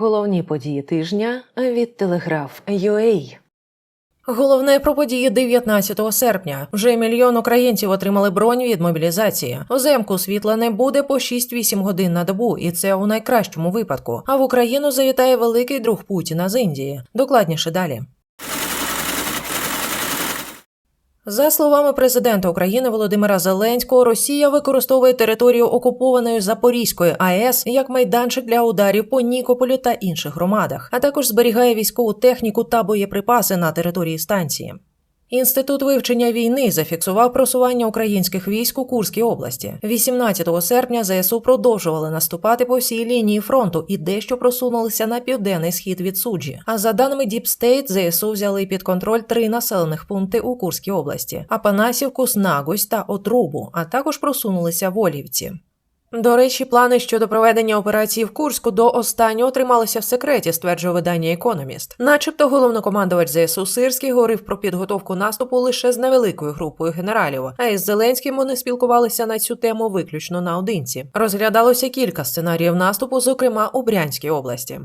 Головні події тижня від Телеграф UA. Головне про події 19 серпня. Вже мільйон українців отримали бронь від мобілізації. Оземку світла не буде по 6-8 годин на добу, і це у найкращому випадку. А в Україну завітає великий друг Путіна з Індії. Докладніше далі. За словами президента України Володимира Зеленського, Росія використовує територію окупованої Запорізької АЕС як майданчик для ударів по Нікополю та інших громадах, а також зберігає військову техніку та боєприпаси на території станції. Інститут вивчення війни зафіксував просування українських військ у Курській області. 18 серпня ЗСУ продовжували наступати по всій лінії фронту і дещо просунулися на південний схід від суджі. А за даними Deep State, ЗСУ взяли під контроль три населених пункти у Курській області: Апанасівку, Снагусь та Отрубу, а також просунулися в Олівці. До речі, плани щодо проведення операції в Курську до останнього трималися в секреті, стверджує видання Економіст. Начебто головнокомандувач ЗСУ Сирський говорив про підготовку наступу лише з невеликою групою генералів, а із Зеленським вони спілкувалися на цю тему виключно наодинці. Розглядалося кілька сценаріїв наступу, зокрема у Брянській області.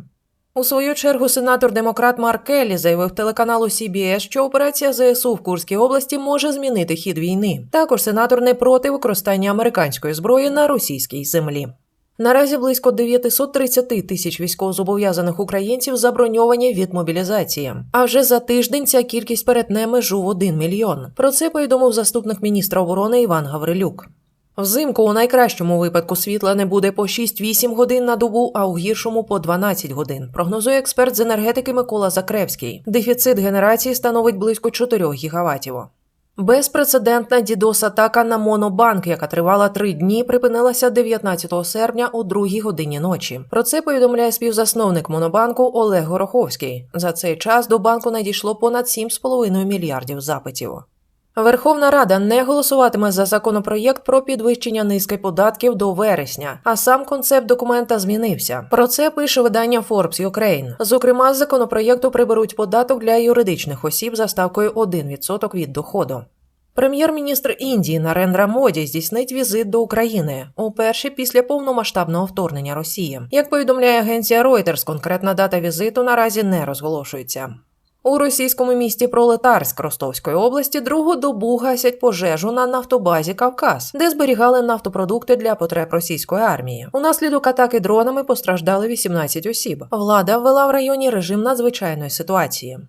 У свою чергу сенатор-демократ Марк Келлі заявив телеканалу CBS, що операція ЗСУ в Курській області може змінити хід війни. Також сенатор не проти використання американської зброї на російській землі. Наразі близько 930 тисяч військовозобов'язаних українців заброньовані від мобілізації. А вже за тиждень ця кількість перетне межу в 1 мільйон. Про це повідомив заступник міністра оборони Іван Гаврилюк. Взимку у найкращому випадку світла не буде по 6-8 годин на добу, а у гіршому по 12 годин. Прогнозує експерт з енергетики Микола Закревський. Дефіцит генерації становить близько 4 гігаватів. Безпрецедентна дідос-атака на Монобанк, яка тривала три дні, припинилася 19 серпня у другій годині ночі. Про це повідомляє співзасновник Монобанку Олег Гороховський. За цей час до банку надійшло понад 7,5 мільярдів запитів. Верховна Рада не голосуватиме за законопроєкт про підвищення низки податків до вересня, а сам концепт документа змінився. Про це пише видання Forbes Ukraine. Зокрема, з законопроєкту приберуть податок для юридичних осіб за ставкою 1% від доходу. Прем'єр-міністр Індії Нарендра Моді здійснить візит до України уперше після повномасштабного вторгнення Росії. Як повідомляє агенція Reuters, конкретна дата візиту наразі не розголошується. У російському місті Пролетарськ Ростовської області другу добу гасять пожежу на нафтобазі Кавказ, де зберігали нафтопродукти для потреб російської армії. Унаслідок атаки дронами постраждали 18 осіб. Влада ввела в районі режим надзвичайної ситуації.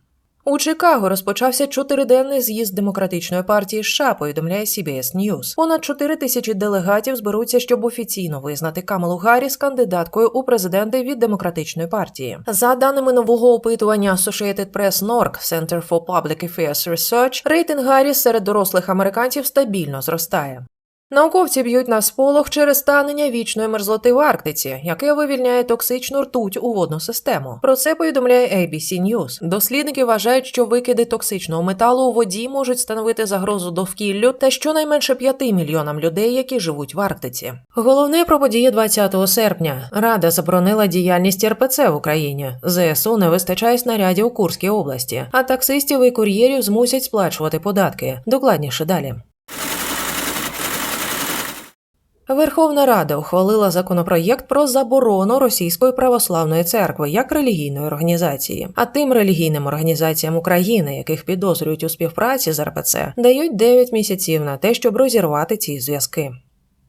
У Чикаго розпочався чотириденний з'їзд демократичної партії США, повідомляє CBS News. Понад 4 тисячі делегатів зберуться, щоб офіційно визнати Камалу Гарріс кандидаткою у президенти від демократичної партії. За даними нового опитування Associated Press NORC Center for Public Affairs Research, рейтинг Гарріс серед дорослих американців стабільно зростає. Науковці б'ють на сполох через станення вічної мерзлоти в Арктиці, яке вивільняє токсичну ртуть у водну систему. Про це повідомляє ABC News. Дослідники вважають, що викиди токсичного металу у воді можуть становити загрозу довкіллю та щонайменше 5 мільйонам людей, які живуть в Арктиці. Головне про події 20 серпня. Рада заборонила діяльність РПЦ в Україні. ЗСУ не вистачає снарядів у Курській області, а таксистів і кур'єрів змусять сплачувати податки. Докладніше далі. Верховна Рада ухвалила законопроєкт про заборону Російської православної церкви як релігійної організації. А тим релігійним організаціям України, яких підозрюють у співпраці з РПЦ, дають 9 місяців на те, щоб розірвати ці зв'язки.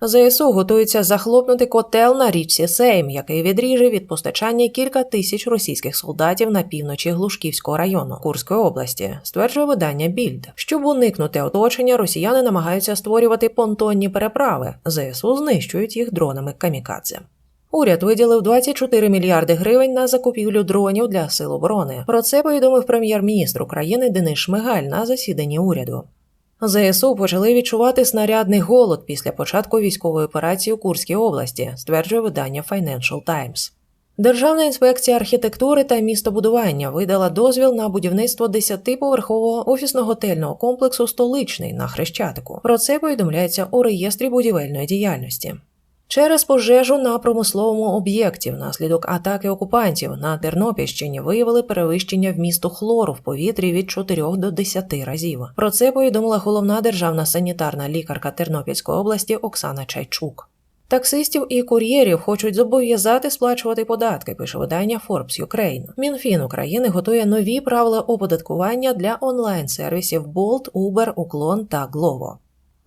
ЗСУ готується захлопнути котел на річці Сейм, який відріже від постачання кілька тисяч російських солдатів на півночі Глушківського району Курської області, стверджує видання Більд. Щоб уникнути оточення, росіяни намагаються створювати понтонні переправи. ЗСУ знищують їх дронами камікадзе. Уряд виділив 24 мільярди гривень на закупівлю дронів для сил оборони. Про це повідомив прем'єр-міністр України Денис Шмигаль на засіданні уряду. ЗСУ почали відчувати снарядний голод після початку військової операції у Курській області, стверджує видання Financial Times. Державна інспекція архітектури та містобудування видала дозвіл на будівництво 10-поверхового офісно-готельного комплексу столичний на Хрещатику. Про це повідомляється у реєстрі будівельної діяльності. Через пожежу на промисловому об'єкті внаслідок атаки окупантів на Тернопільщині виявили перевищення вмісту хлору в повітрі від 4 до 10 разів. Про це повідомила головна державна санітарна лікарка Тернопільської області Оксана Чайчук. Таксистів і кур'єрів хочуть зобов'язати сплачувати податки, пише видання Forbes Ukraine. Мінфін України готує нові правила оподаткування для онлайн-сервісів Bolt, Uber, Уклон та Glovo.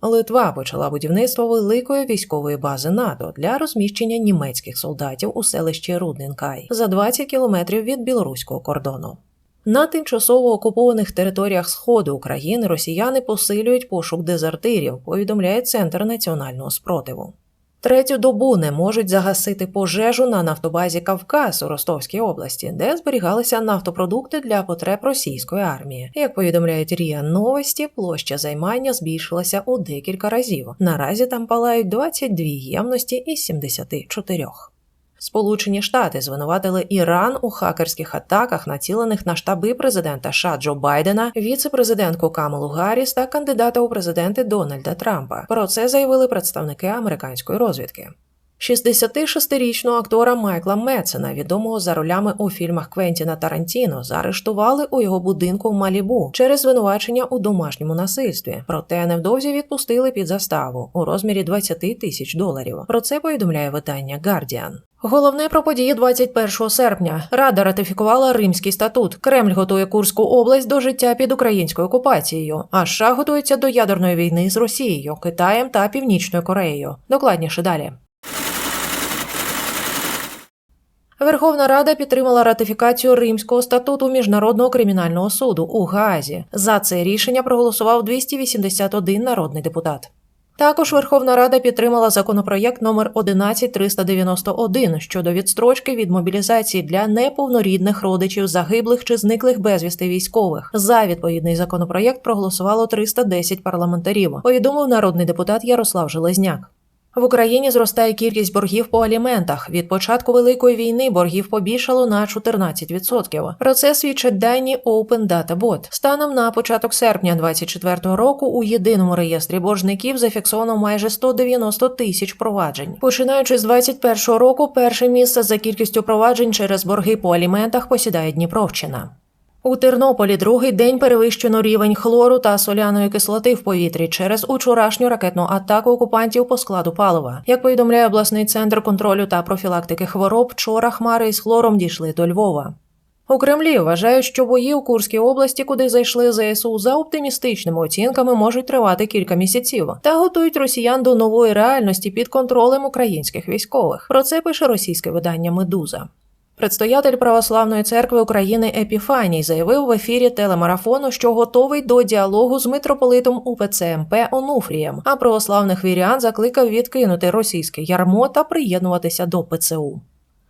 Литва почала будівництво великої військової бази НАТО для розміщення німецьких солдатів у селищі Рудненкай за 20 кілометрів від білоруського кордону. На тимчасово окупованих територіях сходу України росіяни посилюють пошук дезертирів, повідомляє Центр національного спротиву. Третю добу не можуть загасити пожежу на нафтобазі Кавказ у Ростовській області, де зберігалися нафтопродукти для потреб російської армії. Як повідомляють Рія Новості, площа займання збільшилася у декілька разів. Наразі там палають 22 ємності із 74. Сполучені Штати звинуватили Іран у хакерських атаках, націлених на штаби президента США Джо Байдена, віце-президентку Камалу Гарріс та кандидата у президенти Дональда Трампа. Про це заявили представники американської розвідки. 66-річного актора Майкла Мецена, відомого за ролями у фільмах Квентіна Тарантіно, заарештували у його будинку в Малібу через звинувачення у домашньому насильстві. Проте невдовзі відпустили під заставу у розмірі 20 тисяч доларів. Про це повідомляє видання Guardian. Головне про події 21 серпня. Рада ратифікувала Римський статут. Кремль готує Курську область до життя під українською окупацією. А США готується до ядерної війни з Росією, Китаєм та Північною Кореєю. Докладніше далі. Верховна Рада підтримала ратифікацію Римського статуту Міжнародного кримінального суду у Гаазі. За це рішення проголосував 281 народний депутат. Також Верховна Рада підтримала законопроєкт номер 11391 щодо відстрочки від мобілізації для неповнорідних родичів загиблих чи зниклих безвісти військових. За відповідний законопроєкт проголосувало 310 парламентарів. Повідомив народний депутат Ярослав Железняк. В Україні зростає кількість боргів по аліментах. Від початку великої війни боргів побільшало на 14%. Про це свідчать дані Open Data Bot. Станом на початок серпня 2024 року у єдиному реєстрі боржників зафіксовано майже 190 тисяч проваджень. Починаючи з 2021 року, перше місце за кількістю проваджень через борги по аліментах посідає Дніпровщина. У Тернополі другий день перевищено рівень хлору та соляної кислоти в повітрі через учорашню ракетну атаку окупантів по складу палива. Як повідомляє обласний центр контролю та профілактики хвороб, вчора хмари із хлором дійшли до Львова. У Кремлі вважають, що бої у Курській області, куди зайшли ЗСУ, за оптимістичними оцінками можуть тривати кілька місяців, та готують росіян до нової реальності під контролем українських військових. Про це пише російське видання Медуза. Предстоятель Православної церкви України Епіфаній заявив в ефірі телемарафону, що готовий до діалогу з митрополитом УПЦ МП Онуфрієм, а православних вірян закликав відкинути російське ярмо та приєднуватися до ПЦУ.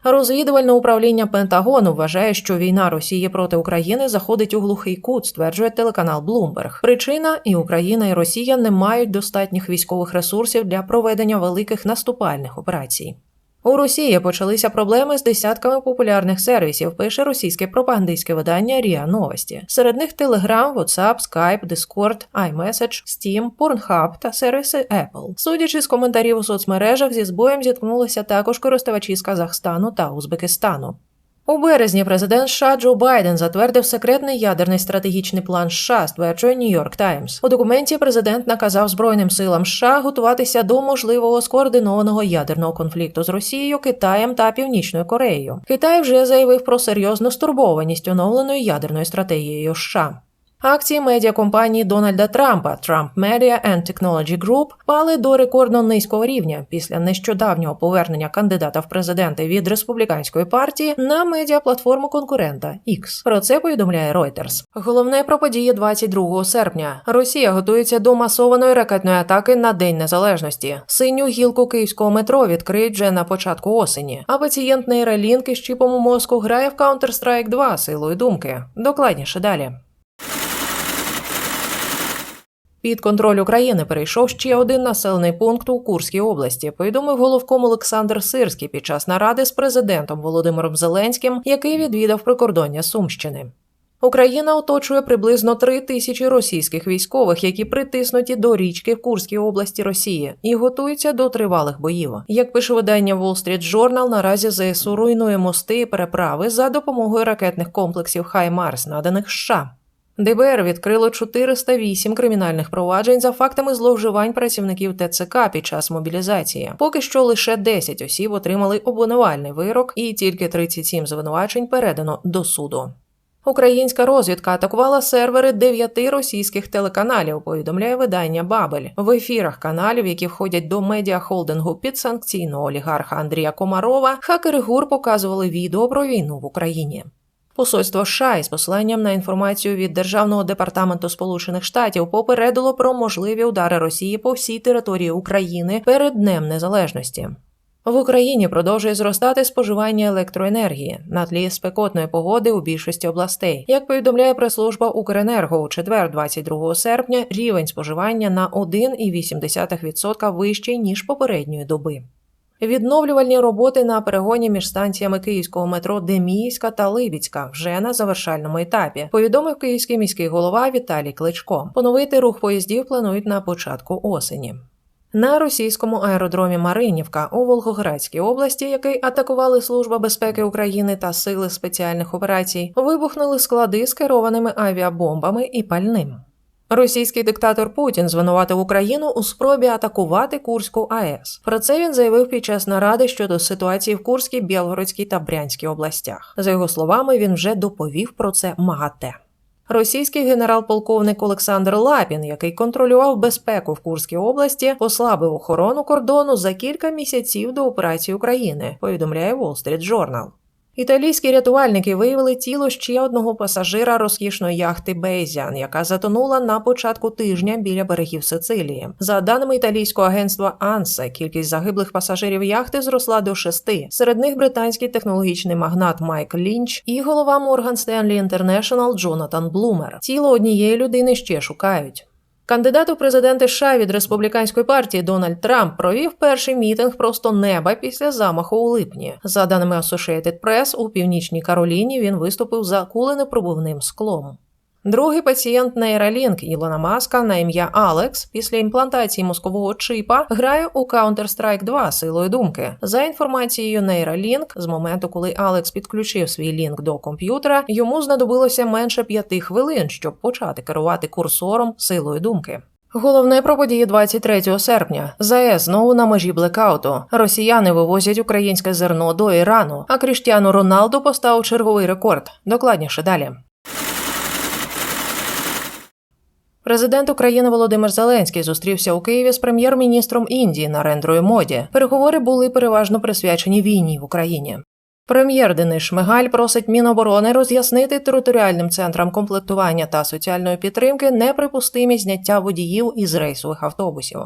Розвідувальне управління Пентагону вважає, що війна Росії проти України заходить у глухий кут, стверджує телеканал Bloomberg. Причина і Україна, і Росія не мають достатніх військових ресурсів для проведення великих наступальних операцій. У Росії почалися проблеми з десятками популярних сервісів. Пише російське пропагандистське видання Ріа Новості. Серед них Telegram, WhatsApp, Skype, Discord, iMessage, Steam, Pornhub та сервіси Apple. Судячи з коментарів у соцмережах, зі збоєм зіткнулися також користувачі з Казахстану та Узбекистану. У березні президент США Джо Байден затвердив секретний ядерний стратегічний план США, стверджує Нью-Йорк Таймс. У документі президент наказав Збройним силам США готуватися до можливого скоординованого ядерного конфлікту з Росією, Китаєм та Північною Кореєю. Китай вже заявив про серйозну стурбованість оновленою ядерною стратегією США. Акції медіакомпанії Дональда Трампа Trump Media and Technology Group впали до рекордно низького рівня після нещодавнього повернення кандидата в президенти від республіканської партії на медіаплатформу конкурента X. Про це повідомляє Reuters. Головне про події 22 серпня. Росія готується до масованої ракетної атаки на День Незалежності. Синю гілку київського метро відкриють вже на початку осені. А пацієнт нейролінки з чіпом у мозку грає в Counter-Strike 2 силою думки. Докладніше далі. Під контроль України перейшов ще один населений пункт у Курській області. Повідомив головком Олександр Сирський під час наради з президентом Володимиром Зеленським, який відвідав прикордоння Сумщини. Україна оточує приблизно три тисячі російських військових, які притиснуті до річки в Курській області Росії, і готуються до тривалих боїв. Як пише видання Wall Street Journal, наразі ЗСУ руйнує мости і переправи за допомогою ракетних комплексів Хаймарс, наданих США. ДБР відкрило 408 кримінальних проваджень за фактами зловживань працівників ТЦК під час мобілізації. Поки що лише 10 осіб отримали обвинувальний вирок, і тільки 37 звинувачень передано до суду. Українська розвідка атакувала сервери дев'яти російських телеканалів. Повідомляє видання Бабель в ефірах каналів, які входять до медіахолдингу підсанкційного олігарха Андрія Комарова. Хакери ГУР показували відео про війну в Україні. Посольство США із посиланням на інформацію від Державного департаменту Сполучених Штатів попередило про можливі удари Росії по всій території України перед Днем Незалежності. В Україні продовжує зростати споживання електроенергії на тлі спекотної погоди у більшості областей. Як повідомляє прес-служба Укренерго, у четвер, 22 серпня, рівень споживання на 1,8% вищий ніж попередньої доби. Відновлювальні роботи на перегоні між станціями київського метро Деміївська та Либіцька вже на завершальному етапі. Повідомив київський міський голова Віталій Кличко. Поновити рух поїздів планують на початку осені. На російському аеродромі Маринівка у Волгоградській області, який атакували Служба безпеки України та сили спеціальних операцій, вибухнули склади з керованими авіабомбами і пальним. Російський диктатор Путін звинуватив Україну у спробі атакувати Курську АЕС. Про це він заявив під час наради щодо ситуації в Курській, Білгородській та Брянській областях. За його словами, він вже доповів про це МАГАТЕ. Російський генерал-полковник Олександр Лапін, який контролював безпеку в Курській області, послабив охорону кордону за кілька місяців до операції України. Повідомляє Wall Street Journal. Італійські рятувальники виявили тіло ще одного пасажира розкішної яхти Бейзян, яка затонула на початку тижня біля берегів Сицилії. За даними італійського агентства Анса, кількість загиблих пасажирів яхти зросла до шести. Серед них британський технологічний магнат Майк Лінч і голова Морган Стенлі Інтернешнл Джонатан Блумер. Тіло однієї людини ще шукають. Кандидат у президенти США від республіканської партії Дональд Трамп провів перший мітинг просто неба після замаху у липні. За даними Associated Press, у північній Кароліні він виступив за куленепробивним склом. Другий пацієнт Neuralink Ілона Маска на ім'я Алекс після імплантації мозкового чипа грає у Counter-Strike 2 силою думки. За інформацією Neuralink, з моменту, коли Алекс підключив свій лінк до комп'ютера, йому знадобилося менше п'яти хвилин, щоб почати керувати курсором силою думки. Головне про події 23 серпня. ЗАЕС знову на межі блекауту. Росіяни вивозять українське зерно до Ірану, а Кріштіану Роналду поставив черговий рекорд. Докладніше далі. Президент України Володимир Зеленський зустрівся у Києві з прем'єр-міністром Індії Нарендрою Моді. Переговори були переважно присвячені війні в Україні. Прем'єр Денис Шмигаль просить Міноборони роз'яснити територіальним центрам комплектування та соціальної підтримки неприпустимі зняття водіїв із рейсових автобусів.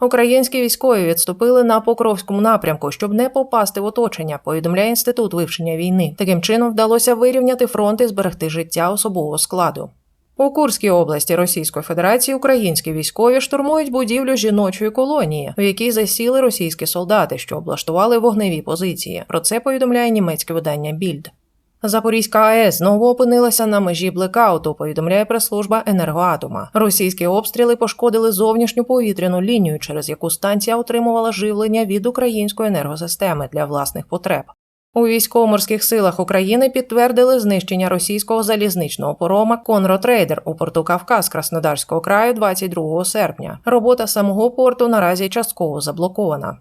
Українські військові відступили на Покровському напрямку, щоб не попасти в оточення. Повідомляє інститут вивчення війни. Таким чином вдалося вирівняти фронт і зберегти життя особового складу. У Курській області Російської Федерації українські військові штурмують будівлю жіночої колонії, в якій засіли російські солдати, що облаштували вогневі позиції. Про це повідомляє німецьке видання Більд. Запорізька АЕС знову опинилася на межі блекауту. Повідомляє прес-служба енергоатома. Російські обстріли пошкодили зовнішню повітряну лінію, через яку станція отримувала живлення від української енергосистеми для власних потреб. У військово-морських силах України підтвердили знищення російського залізничного порома Конротрейдер у порту Кавказ Краснодарського краю 22 серпня. Робота самого порту наразі частково заблокована.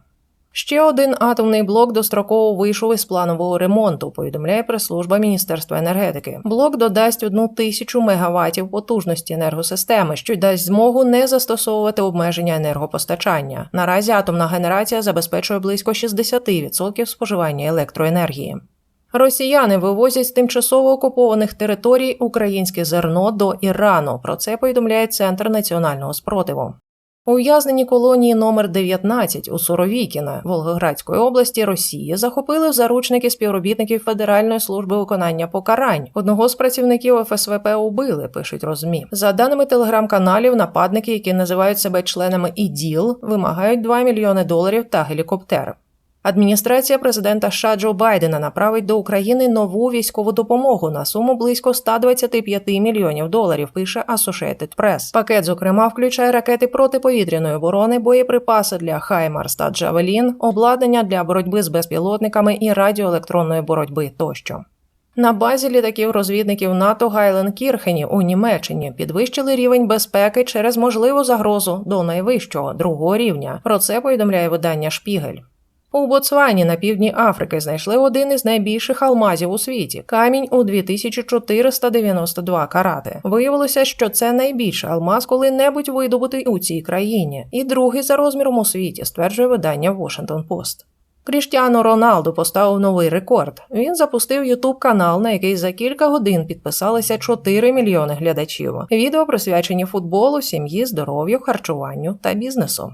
Ще один атомний блок достроково вийшов із планового ремонту. Повідомляє прес-служба Міністерства енергетики. Блок додасть одну тисячу мегаваттів потужності енергосистеми, що дасть змогу не застосовувати обмеження енергопостачання. Наразі атомна генерація забезпечує близько 60% споживання електроенергії. Росіяни вивозять з тимчасово окупованих територій українське зерно до Ірану. Про це повідомляє Центр національного спротиву. Ув'язнені колонії номер 19 у Суровікіна Волгоградської області Росії захопили в заручники співробітників Федеральної служби виконання покарань. Одного з працівників ФСВП убили, пишуть розмі. За даними телеграм-каналів, нападники, які називають себе членами ІДІЛ, вимагають 2 мільйони доларів та гелікоптер. Адміністрація президента США Джо Байдена направить до України нову військову допомогу на суму близько 125 мільйонів доларів. Пише Associated Press. Пакет, зокрема, включає ракети протиповітряної оборони, боєприпаси для Хаймарс та Джавелін, обладнання для боротьби з безпілотниками і радіоелектронної боротьби тощо. На базі літаків розвідників НАТО Гайленкірхені у Німеччині підвищили рівень безпеки через можливу загрозу до найвищого другого рівня. Про це повідомляє видання Шпігель. У Ботсвані на півдні Африки знайшли один із найбільших алмазів у світі камінь у 2492 карати. Виявилося, що це найбільший алмаз коли-небудь видобутий у цій країні, і другий за розміром у світі, стверджує видання Washington Post. Кріштіану Роналду поставив новий рекорд. Він запустив Ютуб канал, на який за кілька годин підписалися 4 мільйони глядачів. Відео присвячені футболу, сім'ї, здоров'ю, харчуванню та бізнесу.